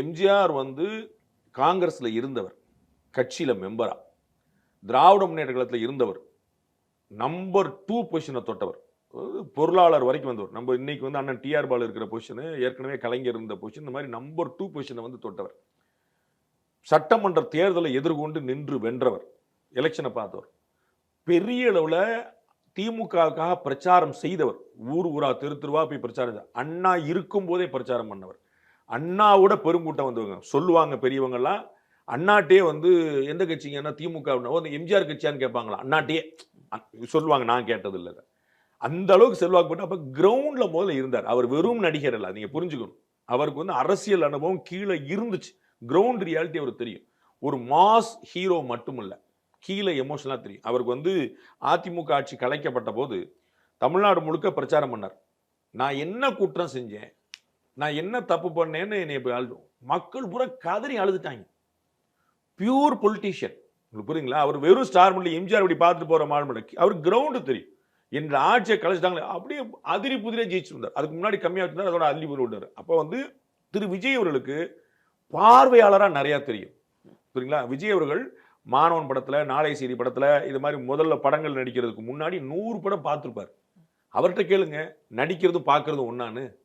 எம்ஜிஆர் வந்து காங்கிரஸில் இருந்தவர் கட்சியில் மெம்பராக திராவிட முன்னேற்ற கழகத்தில் இருந்தவர். நம்பர் டூ பொசிஷனை தொட்டவர். அதாவது பொருளாளர் வரைக்கும் வந்தவர். நம்ம இன்னைக்கு வந்து அண்ணன் டிஆர் பால் இருக்கிற பொசிஷனு ஏற்கனவே கலைஞர் இருந்த பொசிஷன் இந்த மாதிரி நம்பர் டூ பொசிஷனை வந்து தொட்டவர். சட்டமன்ற தேர்தலை எதிர்கொண்டு நின்று வென்றவர். எலெக்ஷனை பார்த்தவர். பெரிய அளவில் திமுகவுக்காக பிரச்சாரம் செய்தவர். ஊர் ஊரா தெரு தெருவா போய் பிரச்சாரம் அண்ணா இருக்கும் போதே பிரச்சாரம் பண்ணவர். அண்ணாவோட பெருங்கூட்டம் வந்தவங்க சொல்லுவாங்க பெரியவங்கெல்லாம் அண்ணாட்டே வந்து எந்த கட்சிங்கன்னா திமுக அப்படின்னா, அந்த எம்ஜிஆர் கட்சியான்னு கேட்பாங்களா? அண்ணாட்டே. சொல்லுவாங்க நான் கேட்டது இல்லை அந்த அளவுக்கு செல்வாக்கு போட்டு அப்போ கிரவுண்டில் முதல்ல இருந்தார். அவர் வெறும் நடிகர் இல்லை நீங்கள் புரிஞ்சுக்கணும். அவருக்கு வந்து அரசியல் அனுபவம் கீழே இருந்துச்சு. கிரவுண்ட் ரியாலிட்டி அவருக்கு தெரியும். ஒரு மாஸ் ஹீரோ மட்டும் இல்லை கீழே எமோஷனலாக தெரியும். அவருக்கு வந்து அதிமுக ஆட்சி கலைக்கப்பட்ட போது தமிழ்நாடு முழுக்க பிரச்சாரம் பண்ணார். நான் என்ன குற்றம் செஞ்சேன்? நான் என்ன தப்பு பண்ணேன்னு என்னை இப்போ அழுது. மக்கள் பூரா கதறி அழுதுட்டாங்க. பியூர் பொலிட்டீஷியன் உங்களுக்கு புரியுங்களா? அவர் வெறும் ஸ்டார் மட்டும் எம்ஜிஆர் இப்படி பார்த்துட்டு போகிற மாடு அவர் கிரவுண்டு தெரியும். என்ற ஆட்சியை கலைச்சிட்டாங்களே அப்படியே அதிரி புதிரே ஜெயிச்சிருந்தார். அதுக்கு முன்னாடி கம்மியாக இருந்தார் அதோட அள்ளி போய் விட்டார். அப்போ வந்து திரு விஜய் அவர்களுக்கு பார்வையாளராக நிறையா தெரியும். புரியுங்களா? விஜய் அவர்கள் மாணவன் படத்தில் நாளை செய்தி படத்தில் இது மாதிரி முதல்ல படங்கள் நடிக்கிறதுக்கு முன்னாடி நூறு படம் பார்த்துருப்பார். அவர்கிட்ட கேளுங்க நடிக்கிறதும் பார்க்கறதும் ஒன்றான்னு